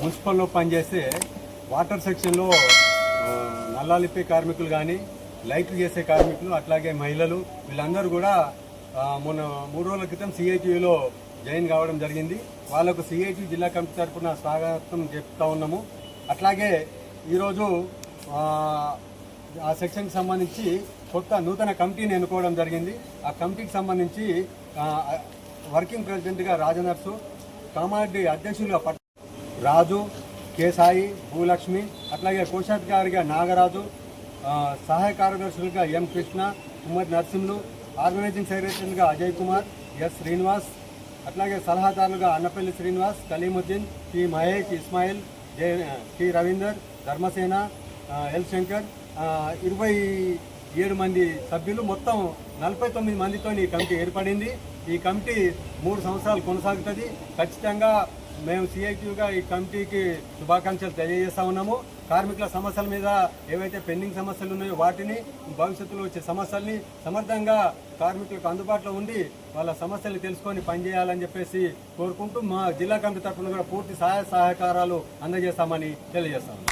మున్సిపల్లో పనిచేస్తే వాటర్ సెక్షన్లో నల్లాలిప్పే కార్మికులు కానీ లైట్లు చేసే కార్మికులు అట్లాగే మహిళలు వీళ్ళందరూ కూడా మొన్న మూడు రోజుల క్రితం సిఐటియులో జాయిన్ కావడం జరిగింది. వాళ్ళకు సిఐటి జిల్లా కమిటీ తరఫున స్వాగతం చెప్తా ఉన్నాము. అట్లాగే ఈరోజు ఆ, సెక్షన్కి సంబంధించి కొత్త నూతన కమిటీని ఎన్నుకోవడం జరిగింది. ఆ కమిటీకి సంబంధించి వర్కింగ్ ప్రెసిడెంట్గా రాజనర్సు కామారెడ్డి అధ్యక్షులుగా రాజు కేసాయి భూలక్ష్మి అట్లాగే కోశాధికారిగా నాగరాజు సహాయ కార్యదర్శులుగా ఎం కృష్ణ కుమ్మరి నరసింహులు ఆర్గనైజింగ్ సెక్రటరీగా అజయ్ కుమార్ ఎస్ శ్రీనివాస్ అట్లాగే సలహాదారులుగా Annapalli Srinivas Kaleemuddin T Mahesh Ismail J T Ravinder Dharmasena L Shankar ఇరవై ఏడు మంది సభ్యులు. మొత్తం నలభై తొమ్మిది మందితో ఈ కమిటీ ఏర్పడింది. ఈ కమిటీ మూడు సంవత్సరాలు కొనసాగుతుంది. ఖచ్చితంగా మేము సిఐక్యూగా ఈ కమిటీకి శుభాకాంక్షలు తెలియజేస్తా ఉన్నాము. కార్మికుల సమస్యల మీద ఏవైతే పెండింగ్ సమస్యలు ఉన్నాయో వాటిని భవిష్యత్తులో వచ్చే సమస్యల్ని సమర్థంగా కార్మికులకు అందుబాటులో ఉండి వాళ్ళ సమస్యలు తెలుసుకొని పనిచేయాలని చెప్పేసి కోరుకుంటూ మా జిల్లా కమిటీ తరఫున కూడా పూర్తి సహాయ సహకారాలు అందజేస్తామని తెలియజేస్తాము